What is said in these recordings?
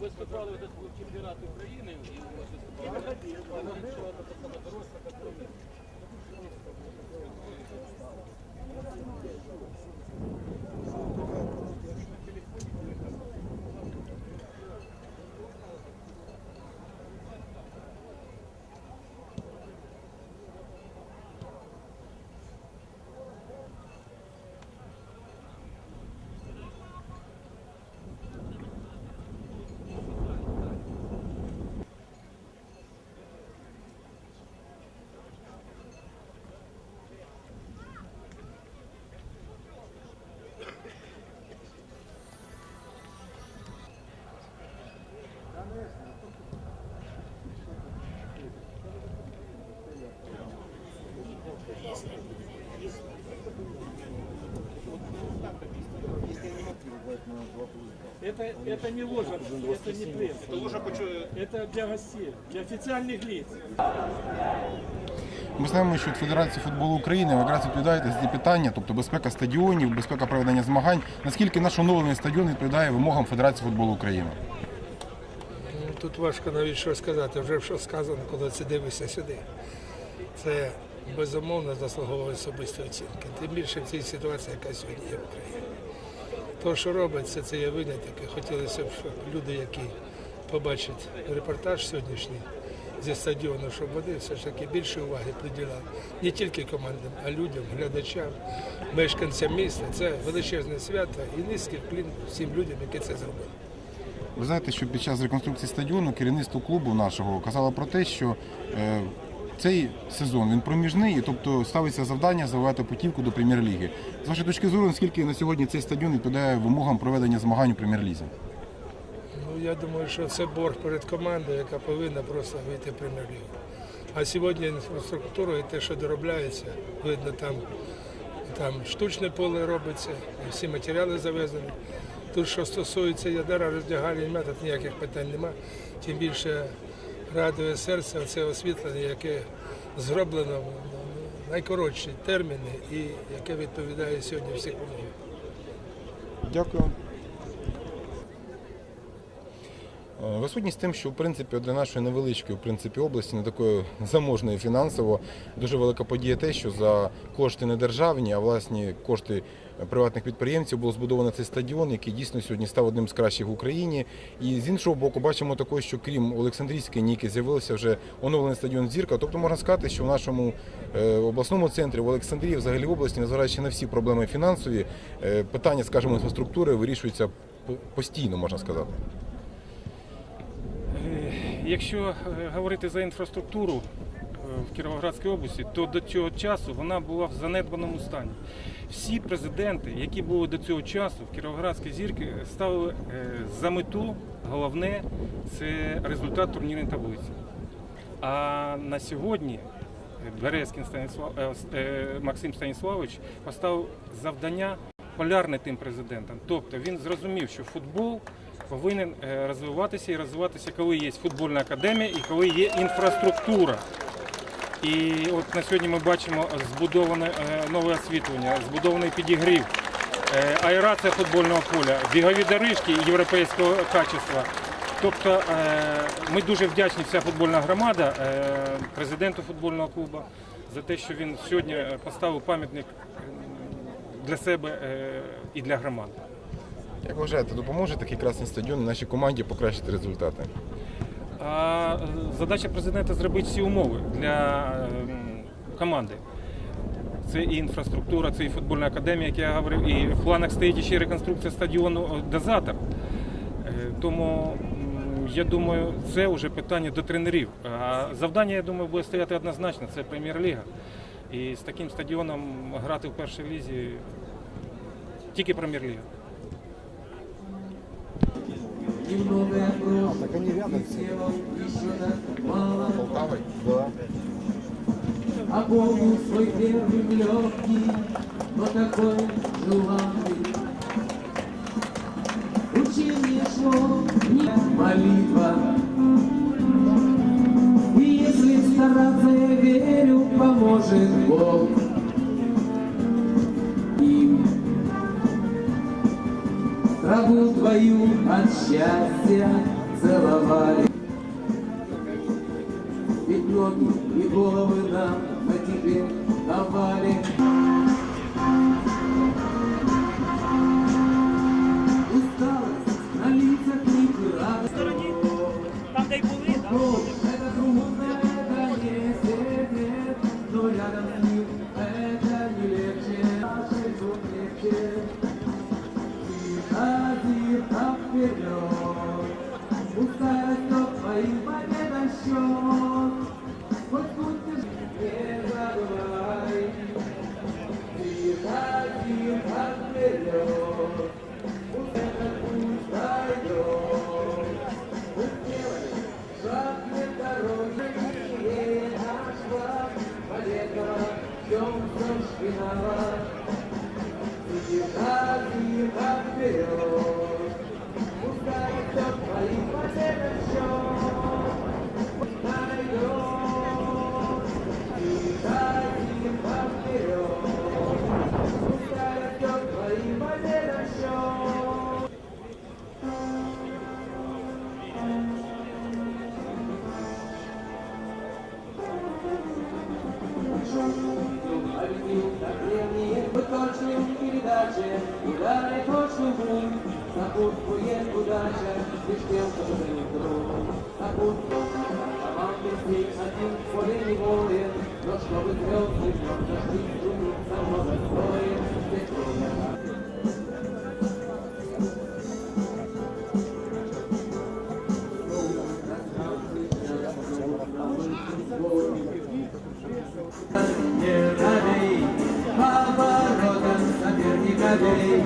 выступали вот этот чемпионат Украины, и у вас выступали, говорит, это такая дорожка, которая Это, это не ложа, это не пресс. Это ложа Это для гостей, для официальных лиц. Ми знаємо, що від Федерації футболу України ви якраз відповідаєте за ці питання, тобто безпека стадіонів, безпека проведення змагань. Наскільки наш оновлений стадіон відповідає вимогам Федерації футболу України? Ну, Тут важко навіть що сказати, вже що сказано, коли це дивишся сюди. Це безумовно заслуговує особистої оцінки. Тим більше в цій ситуації, яка сьогодні є в Україні. То, що робиться, це є винятки. Хотілося б, щоб люди, які побачать репортаж сьогоднішній зі стадіону, щоб вони все ж таки більше уваги приділяли не тільки командам, а людям, глядачам, мешканцям міста. Це величезне свято і низький вклін всім людям, які це зробили. Ви знаєте, що під час реконструкції стадіону керівництво клубу нашого казало про те, що е, цей сезон він проміжний, тобто ставиться завдання завоювати путівку до прем'єр-ліги. З вашої точки зору, наскільки на сьогодні цей стадіон відповідає вимогам проведення змагань у прем'єр-лізі? Ну, я думаю, що це борг перед командою, яка повинна просто вийти в прем'єр-лігу. А сьогодні інфраструктура і те, що доробляється, видно, там, там штучне поле робиться, всі матеріали завезені. Тут, що стосується ядера, роздягальні метод, ніяких питань нема. Тим більше радує серце це освітлення, яке зроблено в найкоротші терміни і яке відповідає сьогодні всіх умовам. Дякую. Е, Ви сутність тим, що в принципі для нашої невеличкої в принципі області, не такої заможної фінансово, дуже велика подія те, що за кошти не державні, а власні кошти приватних підприємців було збудовано цей стадіон, який дійсно сьогодні став одним з кращих в Україні. І з іншого боку, бачимо також, що крім Олександрійської Ніки з'явився вже оновлений стадіон Зірка. Тобто можна сказати, що в нашому е, обласному центрі в Олександрії, взагалі в області, незважаючи на всі проблеми фінансові, е, питання, скажімо, інфраструктури вирішуються постійно, можна сказати. Е, Якщо говорити за інфраструктуру в Кіровоградській області, то до цього часу вона була в занедбаному стані. Всі президенти, які були до цього часу в Кіровоградській зірці, ставили е, за мету головне це результат турнірної таблиці. А на сьогодні Березкін Станіслав, е, е, Максим Станіславович поставив завдання полярне тим президентам. Тобто він зрозумів, що футбол повинен е, розвиватися і розвиватися, коли є футбольна академія і коли є інфраструктура. І от на сьогодні ми бачимо збудоване е, нове освітлення, збудований підігрів, е, аерація футбольного поля, бігові доріжки європейського качества. Тобто е, ми дуже вдячні, вся футбольна громада, президенту футбольного клубу за те, що він сьогодні поставив пам'ятник для себе і для громади. Як вважаєте, допоможе такий красний стадіон нашій команді покращити результати? А задача президента зробити всі умови для е, команди. Це і інфраструктура, це і футбольна академія, як я говорив, і в планах стоїть ще реконструкція стадіону дозатор. Е, Тому я думаю, це вже питання до тренерів. А завдання, я думаю, буде стояти однозначно, це прем'єр-ліга. І з таким стадіоном грати в першій лізі тільки прем'єр-ліга. Немного а, так они рядом. Полтавой? Да. А помню свой первый легкий, но такой желанный. Учение шло не молитва. И если стараться, я верю, поможет Бог. Траву твою от счастья целовали. Ведь ноги и головы нам на тебе давали. Будешь не передаче, удари точно бум, Напутствует удача, лишь тем, кто за друг. Напутствует, команды здесь один поле не воин, Но чтобы звезды вновь зашли, стремиться много стоит, здесь трудно. Не робей, соперника бей.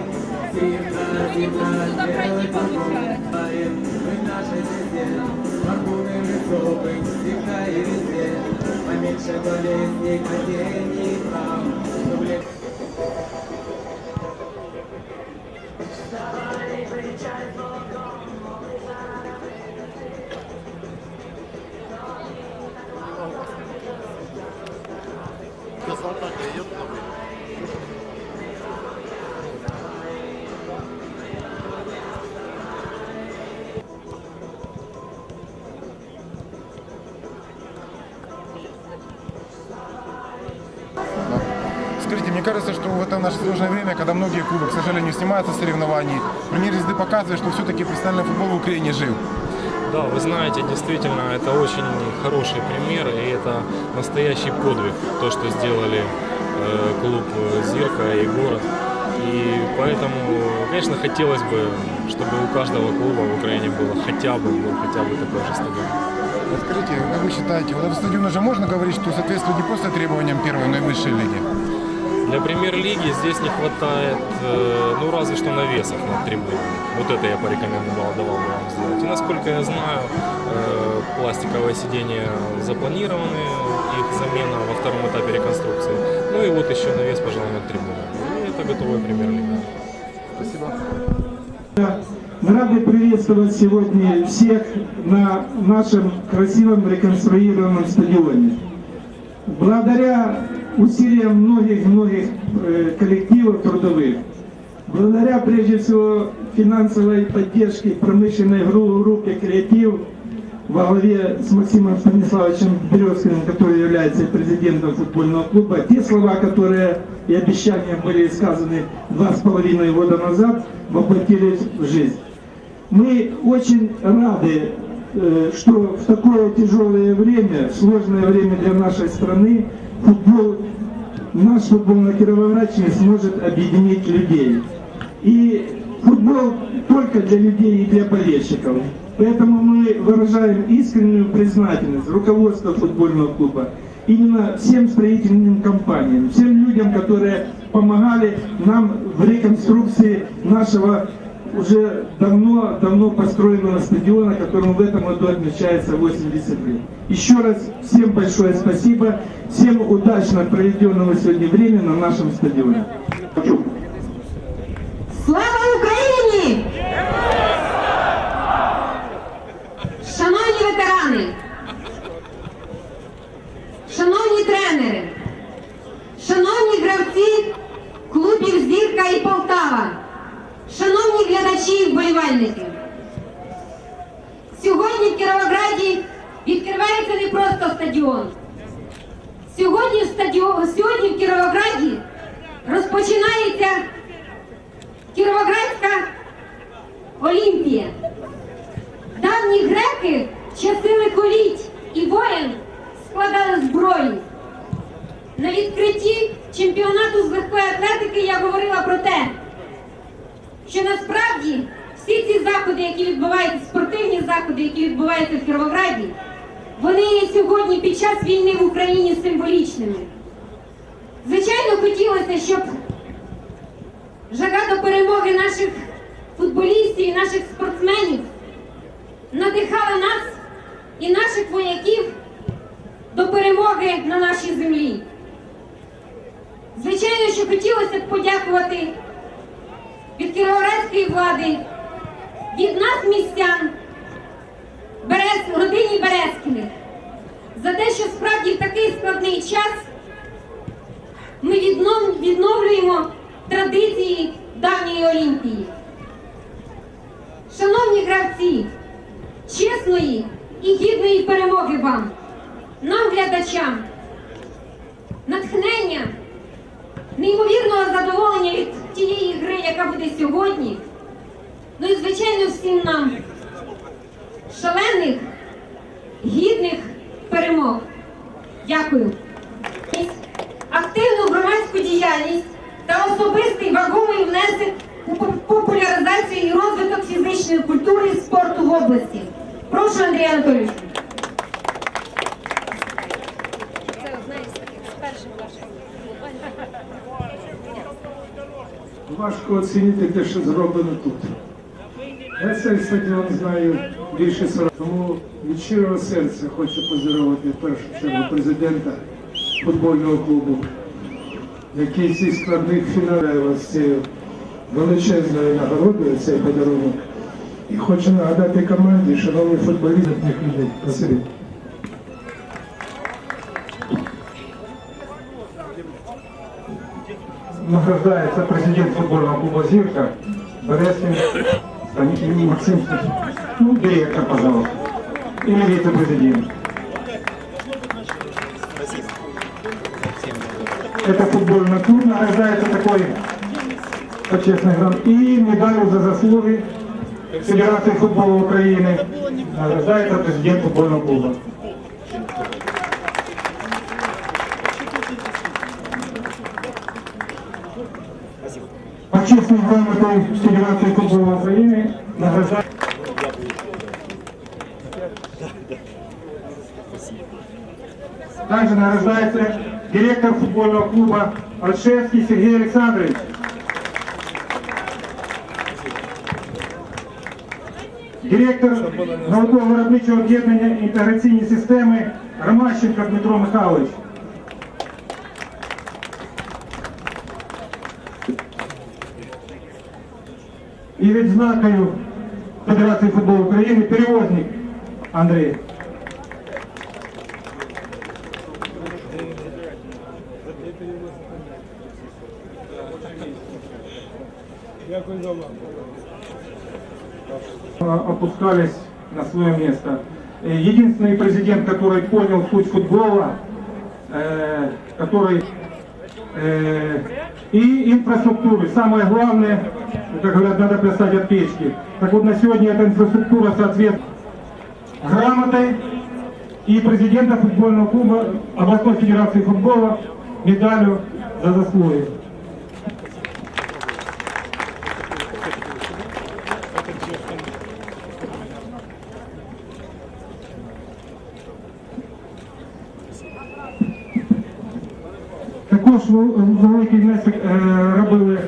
Тихо, тихо, делай помогаем. Мы в нашей звезде, фортуны высокой, всегда и везде. Поменьше болезней, падений, травм, чтобы легче Скажите, Мне кажется, что в это наше сложное время, когда многие клубы, к сожалению, снимаются с соревнований, пример езды показывает, что все-таки профессиональный футбол в Украине жив. Да, вы знаете, действительно, это очень хороший пример, и это настоящий подвиг, то, что сделали э, клуб «Зирка» и город. И поэтому, конечно, хотелось бы, чтобы у каждого клуба в Украине было хотя бы, был хотя бы такой же стадион. Скажите, как вы считаете, вот этот стадион уже можно говорить, что соответствует не просто требованиям первой, но и высшей лиги? Для премьер-лиги здесь не хватает, э, ну разве что навесов над трибунами. Вот это я порекомендовал, давал бы вам сделать. И насколько я знаю, э, пластиковые сиденья запланированы, их замена во втором этапе реконструкции. Ну и вот еще навес, пожалуй, над трибунами. И это готовая премьер-лига. Спасибо. Мы рады приветствовать сегодня всех на нашем красивом реконструированном стадионе. Благодаря усилиям многих-многих э, коллективов трудовых, благодаря прежде всего финансовой поддержке промышленной гру- группе «Креатив» во главе с Максимом Станиславовичем Березкиным, который является президентом футбольного клуба, те слова, которые и обещания были сказаны два с половиной года назад, воплотились в жизнь. Мы очень рады, э, что в такое тяжелое время, сложное время для нашей страны, футбол, наш футбол на Кировоградщине сможет объединить людей. И футбол только для людей и для болельщиков. Поэтому мы выражаем искреннюю признательность руководству футбольного клуба, именно всем строительным компаниям, всем людям, которые помогали нам в реконструкции нашего уже давно, давно построенного стадиона, которому в этом году отмечается 80 лет. Еще раз всем большое спасибо, всем удачно проведенного сегодня времени на нашем стадионе. Слава Україні! Шановні ветерани! Шановні тренери! Шановні гравці клубів Зірка і Полтава! Шановні глядачі в Кіровограді відкривається не просто стадіон. Сьогодні в, стадіон, сьогодні в Кіровограді розпочинається Кіровоградська Олімпія. Давні греки в часи лихоліть і воєн складали зброю. На відкритті чемпіонату з легкої атлетики я говорила про те, що насправді всі ці заходи, які відбуваються, спортивні заходи, які відбуваються в Кіровограді, вони є сьогодні під час війни в Україні символічними. Звичайно, хотілося, щоб жага до перемоги наших футболістів і наших спортсменів надихала нас і наших вояків до перемоги на нашій землі. Звичайно, що хотілося б подякувати від кіровоградської влади, від нас, містян, Берез, родині Березкіних, за те, що справді в такий складний час ми відновлюємо традиції давньої Олімпії. Шановні гравці, чесної і гідної перемоги вам, нам, глядачам, натхнення, неймовірного задоволення від тієї гри, яка буде сьогодні. Ну і, звичайно, всім нам шалених, гідних перемог. Дякую. Активну громадську діяльність та особистий вагомий внесок у поп- популяризацію і розвиток фізичної культури і спорту в області. Прошу, Андрій Анатолійович. Важко оцінити те, що зроблено тут. Я цей стадіон знаю більше 40. Тому від щирого серця хочу поздоровити в першу чергу президента футбольного клубу, який цих складних фіналів вас цією величезною нагородою цей подарунок. І хочу нагадати команді, шановні футболісти, людей. Спасибі. Награждается президент футбольного клуба «Зирка» Березкин Станислав Максим Стас- Ну, директор, пожалуйста. Или вице-президент. Это футбольный клуб награждается такой почетный грант. И медалью за заслуги Федерации футбола Украины награждается президент футбольного клуба. Почесной грамотой Федерации футбола Украины награждается Также награждается директор футбольного клуба Альшевский Сергей Александрович. Директор науково-виробничого об'єднання інтеграційні системи Ромащенко Дмитро Михайлович. І відзнакою Федерації футболу України перевозник Андрій. опускались на свое место. Э, Единственный президент, который понял суть футбола, э, который э, и инфраструктуры. Самое главное, как говорят, надо плясать от печки. Так вот на сегодня эта инфраструктура соответствует грамотой и президента футбольного клуба областной федерации футбола медалью за заслуги. Також вел- великий внесок робили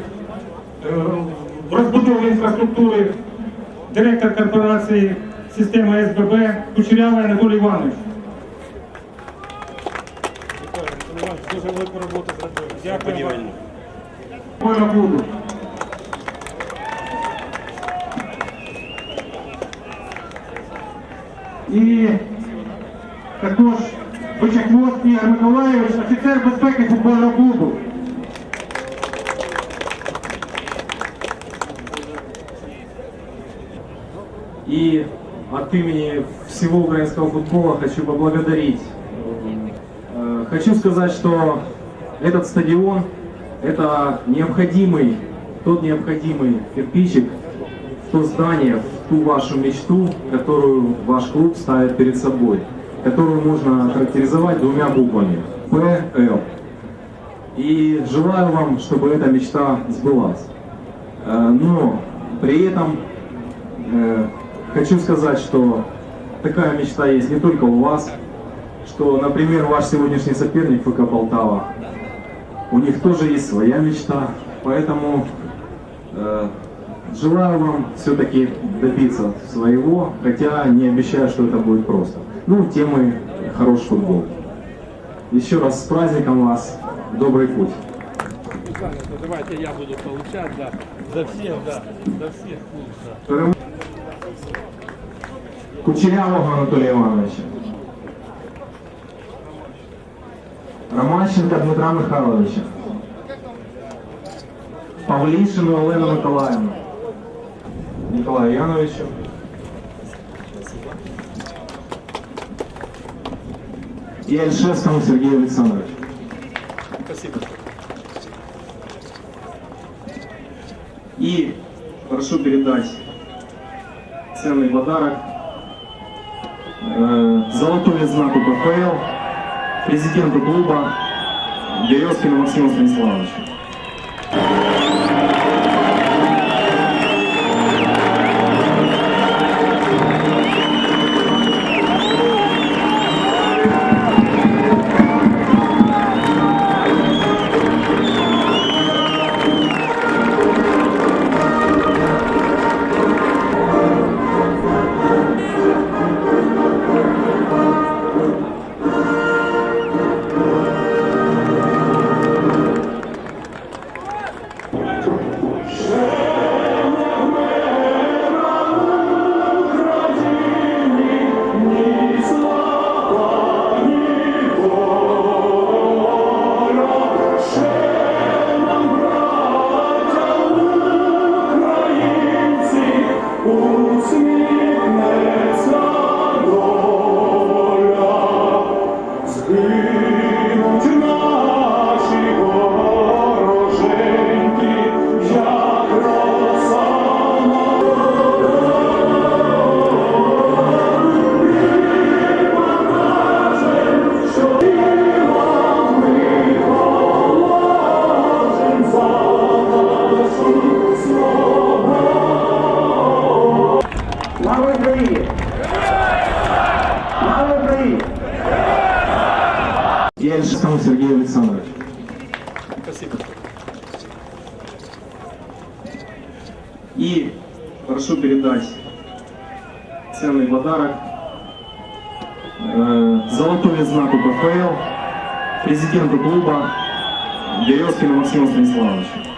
в розбудову інфраструктури директор корпорації системи СББ Кучерявий Анатолій Іванович. Дуже велику роботу зробили. Дякую вам. І також Бичахвост Ігор Миколаївич, офіцер безпеки футбольного клубу. І от имени всего украинского футбола хочу поблагодарить. Э, Хочу сказать, что этот стадион – это необходимый, тот необходимый кирпичик в то здание, в ту вашу мечту, которую ваш клуб ставит перед собой, которую можно характеризовать двумя буквами – ПЛ. И желаю вам, чтобы эта мечта сбылась. Э, Но при этом э, хочу сказать, что такая мечта есть не только у вас, что, например, ваш сегодняшний соперник ФК Полтава, у них тоже есть своя мечта, поэтому э, желаю вам все-таки добиться своего, хотя не обещаю, что это будет просто. Ну, темы хороший футбол. Еще раз с праздником вас, добрый путь. Давайте я буду получать, да. За всех, да. За всех. Перем- Кучерявого Анатолія Івановича. Романченка Дмитра Михайловича. Павлішину Олену Миколаївну. Ніколаю Яновичу. И Альшевскому Сергею Александровичу. Спасибо. И прошу передать ценный подарок, э, золотой знак УПФЛ президенту клуба Березкину Максиму Станиславовичу. И Альшевскому Сергею Александровичу. Спасибо. И прошу передать ценный подарок, э, золотой знак УПФЛ президенту клуба Березкину Максиму Станиславовичу.